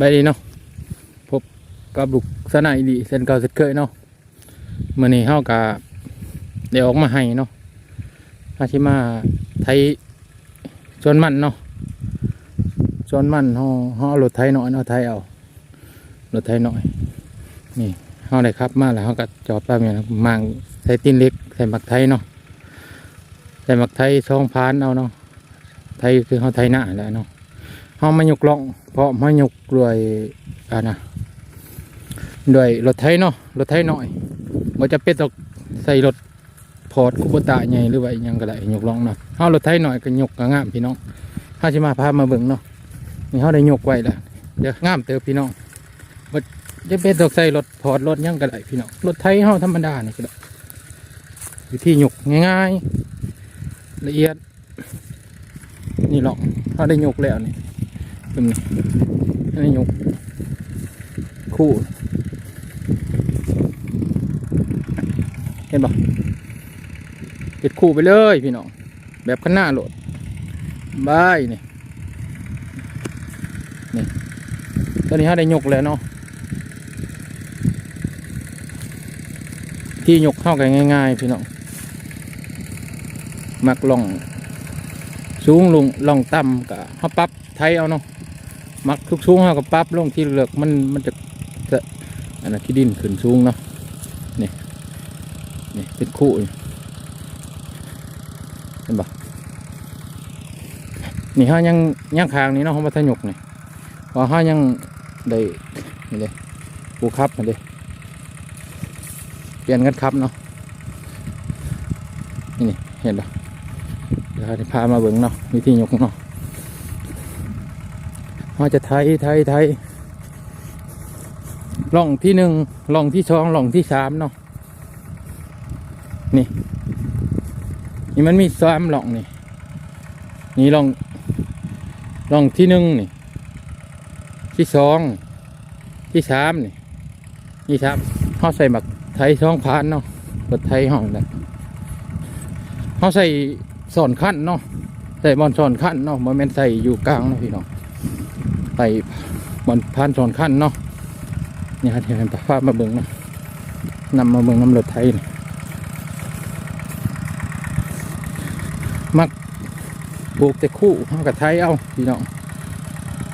บายดีเนาะพบกับลูกสนายดีเส้นเก่าเส้นเคยเนาะมื่อนี้เฮากะได้ออกมาให้เนาะอาชิมาไทยชนมันเนาะชนมันเฮาเฮาเอารถไทยหน่อยเนาะไทยเอารถไทยหน่อย นี่เฮาได้ครับมาแล้วเฮาก็จอดแป๊บนึงมางใส่ตีนเล็กใส่หมักไทยเนาะใส่หมักไทยช่องพานเอาเนาะไทยคือเฮาไทยหน้าแหล้วเนาะ เฮามาหยกล่อง เพราะมาหยกด้วยอ่านะด้วยรถไถเนาะรถไถหน่อยบ่จะเป็นต้องใส่รถพอร์ตคูโบตาใหญ่หรือว่ายังก็ได้หยกล่องเนาะเฮารถไถหน่อยก็หยกก็งามพี่น้องเฮาสิมาพามาเบิ่งเนาะนี่เฮาได้หยกไว้แล้วเดี๋ยวงามเติบพี่น้องบ่จะเป็นต้องใส่รถพอร์ตรถยังก็ได้พี่น้องรถไถเฮาธรรมดานี่ก็ได้วิธีหยกง่ายๆละเอียดนี่หรอกเฮาได้หยกแล้วนี่ เป็นไงอันนี้ยก คู่ เห็นปะเก็ดคู่ไปเลยพี่น้อง แบบข้างหน้าโหลดบายนี่นี่ตอนนี้ฮะได้ยกแล้วเนาะที่ยกเข้ากันง่ายๆพี่น้องมักล่อง สูงลงล่องต่ำกับเขาปั๊บไทยเอาเนาะ มักทุกสูงเขาก็ปั๊บลงที่เหลือกมันมันจะจะอันนั้นที่ดินขึ้นสูงเนาะนี่นี่เป็นคู่เห็นปะนี่เขายังยังคางนี่เนาะเขามาทะยกนี่พอเขายังได้นี่เลยปูครับนี่เลยเปลี่ยนกันครับเนาะนี่นี่เห็นปะเดี๋ยวเราจะพามาเบิ่งเนาะวิธียกเนาะ เราจะไทยไทยไทยล่องที่หนึ่งล่องที่สองล่องที่สามเนาะนี่นี่มันมีสามล่องนี่นี่ล่องล่องที่หนึ่งนี่ที่สองที่สามนี่นี่ครับเขาใส่หมักไทยสองพานเนาะรถไทยห้องนะเขาใส่สอนขั้นเนาะใส่บอลสอนขั้นเนาะมันเป็นใส่อยู่กลางเนาะพี่น้อง ไปบนพานสอนขั้นเนาะนี่ฮะที่เห็นภาพมาเบิ่งนะนำมาเบิ่งน้ำรถไทยนี่มักปลูกแต่คู่เากับไทยเอาพี่น้อง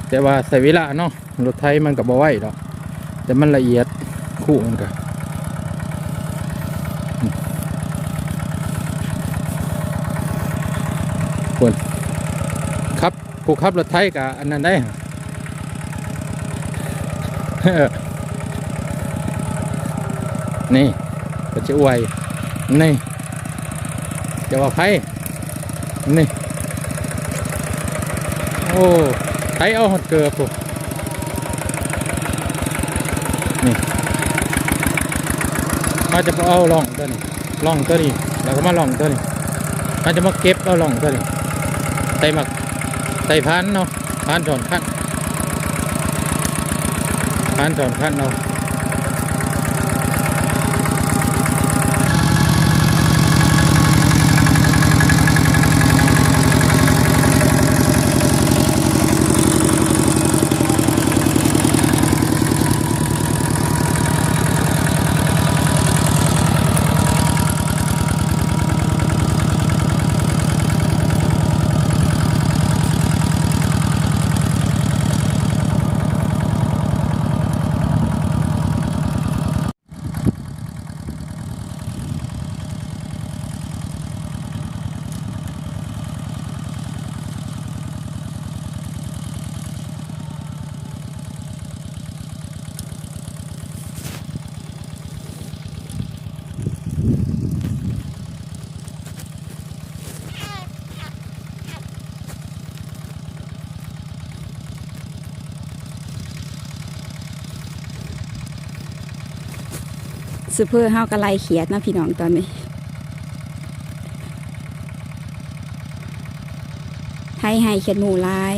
แต่ว่าใส่เวลาเนาะรถไทยมันกับบ่ไหวดอกแต่มันละเอียดคู่มันกับคนครับผู้ขับรถไทยกับอันนั้นได้ นี่ก็จะอวย นี่จะว่าไพ่นี่ โอ้ไพ่เอาหดเกลือปุ๊นี่มาจะเอาล่องตัวนี้ล่องตัวนี้แล้วก็มาล่องตัวนี้มาจะมาเก็บเอาล่องตัวนี้ใส่หมักใส่พันเนาะพันสอนขั้น พันสอนขั้นเอา ซูเปอร์เฮากระไลเขียดนะพี่น้องตอนนี้ให้ให้เขียดหมูลาย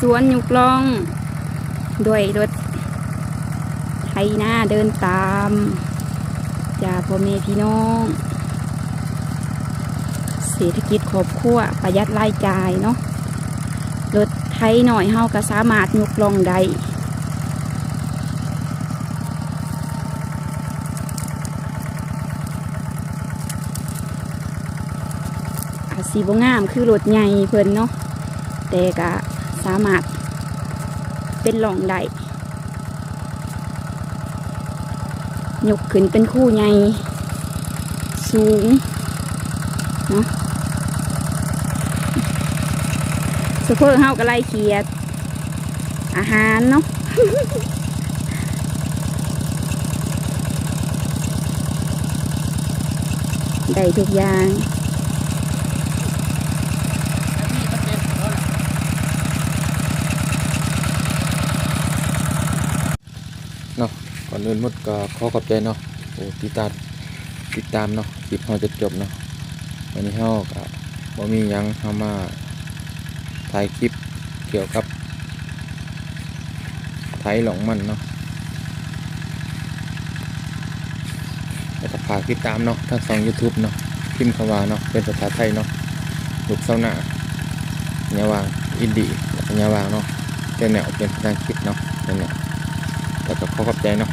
สวนยุกลอง ด้วยรถไถหน้าเดินตามจากพ่อแม่พี่น้อง เศรษฐกิจครอบครัวประหยัดรายจ่ายเนาะรถไถหน่อยเฮาก็สามารถยุกลองได้อาจสีบ่งามคือรถใหญ่เพิ่นเนาะแต่ก็ สามารถเป็นหล่องได้ยกขึ้นเป็นคู่ใหญ่สูงเนาะสเปอร์เฮาก็ไลเขียด อาหารเนาะได้ทุกอย่าง เนาะก่ อนอื่นมดก็ขอขอบใจเนาะโอ้ติดตามติดตามเนาะคลิปเราจะจบเนาะวันนี้เฮาก็บ่มีหยังเฮามาถ่ายคลิปเกี่ยวกับไทยหลงมันเนาะแล้วก็ฝากติดตามเนาะทั้งสอง YouTube เนาะพิมพ์คำว่าเนาะเป็นภาษาไทยเนาะลูกเศร้าหน้าเนยวางอินดีแล้วก็เนยวางเนาะเป็นแนวเป็นภาษาอังกฤษเนาะเป็นแนวแล้วก็ขอขอบใจเนาะ